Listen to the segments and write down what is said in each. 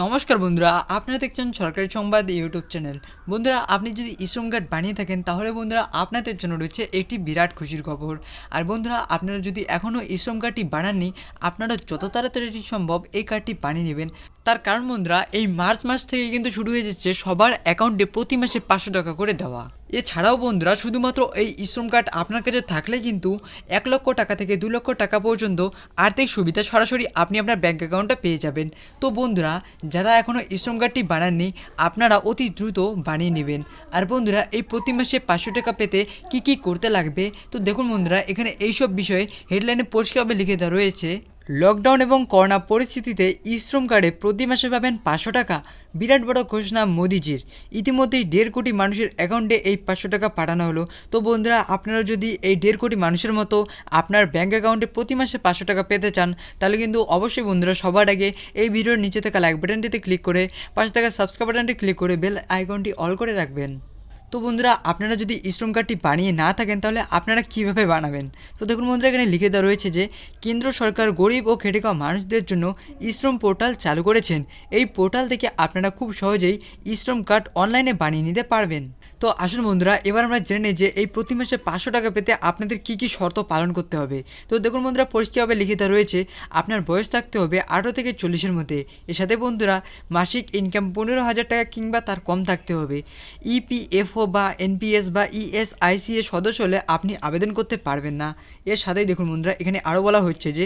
নমস্কার বন্ধুরা, আপনারা দেখছেন সরকারি সংবাদ ইউটিউব চ্যানেল। বন্ধুরা, আপনি যদি ইশ্রম কার্ড বানিয়ে থাকেন, তাহলে বন্ধুরা, আপনাদের জন্য রয়েছে একটি বিরাট খুশির খবর। আর বন্ধুরা, আপনারা যদি এখনও ইশ্রম কার্ডটি বানাননি, আপনারা যত তাড়াতাড়ি সম্ভব এই কার্ডটি বানিয়ে নেবেন। তার কারণ বন্ধুরা, এই মার্চ মাস থেকে কিন্তু শুরু হয়ে যাচ্ছে সবার অ্যাকাউন্টে প্রতি মাসে পাঁচশো টাকা করে দেওয়া। এছাড়াও বন্ধুরা, শুধুমাত্র এই ইশ্রম কার্ড আপনার কাছে থাকলে কিন্তু এক লক্ষ টাকা থেকে দু লক্ষ টাকা পর্যন্ত আর্থিক সুবিধা সরাসরি আপনি আপনার ব্যাঙ্ক অ্যাকাউন্টে পেয়ে যাবেন। তো বন্ধুরা, যারা এখনও ইশ্রম কার্ডটি বানাননি আপনারা অতি দ্রুত বানিয়ে নেবেন। আর বন্ধুরা, এই প্রতি মাসে পাঁচশো টাকা পেতে কি কি করতে লাগবে? তো দেখুন বন্ধুরা, এখানে এইসব বিষয়ে হেডলাইনে পরিষ্কারভাবে লিখে দেওয়া রয়েছে। লকডাউন এবং করোনা পরিস্থিতিতে ইশ্রম কার্ডে প্রতি মাসে পাবেন পাঁচশো টাকা। বিরাট বড় ঘোষণা মোদিজির। ইতিমধ্যেই দেড় কোটি মানুষের অ্যাকাউন্টে এই পাঁচশো টাকা পাঠানো হলো। তো বন্ধুরা, আপনারা যদি এই দেড় কোটি মানুষের মতো আপনার ব্যাঙ্ক অ্যাকাউন্টে প্রতি মাসে পাঁচশো টাকা পেতে চান, তাহলে কিন্তু অবশ্যই বন্ধুরা সবার আগে এই ভিডিওর নিচে থাকা লাইক বাটনটিতে ক্লিক করে, পাশে থাকা সাবস্ক্রাইব বাটনটি ক্লিক করে বেল আইকনটি অল করে রাখবেন। তো বন্ধুরা, আপনারা যদি ইশ্রম কার্ডটি বানিয়ে না থাকেন, তাহলে আপনারা কীভাবে বানাবেন? তো দেখুন বন্ধুরা, এখানে লিখে দেওয়া রয়েছে যে, কেন্দ্র সরকার গরিব ও খেটে খাওয়া মানুষদের জন্য ইশ্রম পোর্টাল চালু করেছেন। এই পোর্টাল থেকে আপনারা খুব সহজেই ইশ্রম কার্ড অনলাইনে বানিয়ে নিতে পারবেন। তো আসুন বন্ধুরা, এবার আমরা জেনে নিই যে এই প্রতি মাসে পাঁচশো টাকা পেতে আপনাদের কী কী শর্ত পালন করতে হবে। তো দেখুন বন্ধুরা, পরিষ্কারভাবে লিখিত রয়েছে, আপনার বয়স থাকতে হবে আঠারো থেকে চল্লিশের মধ্যে। এর সাথে বন্ধুরা, মাসিক ইনকাম পনেরো হাজার টাকা কিংবা তার কম থাকতে হবে। E ইপিএফও বা এনপিএস বা E ইএসআইসি এর সদস্য হলে আপনি আবেদন করতে পারবেন না। এর সাথেই দেখুন বন্ধুরা, এখানে আরও বলা হচ্ছে যে,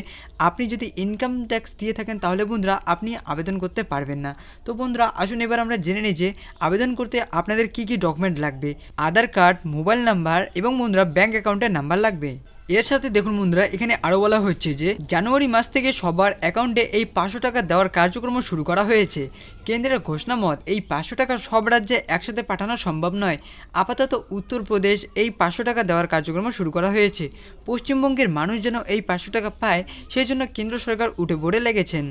আপনি যদি ইনকাম ট্যাক্স দিয়ে থাকেন তাহলে বন্ধুরা, আপনি আবেদন করতে পারবেন না। তো বন্ধুরা, আসুন এবার আমরা জেনে নিই যে, আবেদন করতে আপনাদের কী কী ডকুমেন্ট লাগবে। আধার কার্ড, মোবাইল নাম্বার এবং বন্ধুরা ব্যাঙ্ক অ্যাকাউন্টের নাম্বার লাগবে। এর সাথে দেখুন বন্ধুরা এখানে আরও বলা হচ্ছে যে, জানুয়ারি মাস থেকে সবার অ্যাকাউন্টে এই পাঁচশো টাকা দেওয়ার কার্যক্রম শুরু করা হয়েছে। কেন্দ্রের ঘোষণা মত, এই পাঁচশো টাকা সব রাজ্যে একসাথে পাঠানো সম্ভব নয়। আপাতত উত্তরপ্রদেশ এই পাঁচশো টাকা দেওয়ার কার্যক্রম শুরু করা হয়েছে। পশ্চিমবঙ্গের মানুষ যেন এই পাঁচশো টাকা পায়, সেই জন্য কেন্দ্র সরকার উঠে পড়ে লেগেছেন।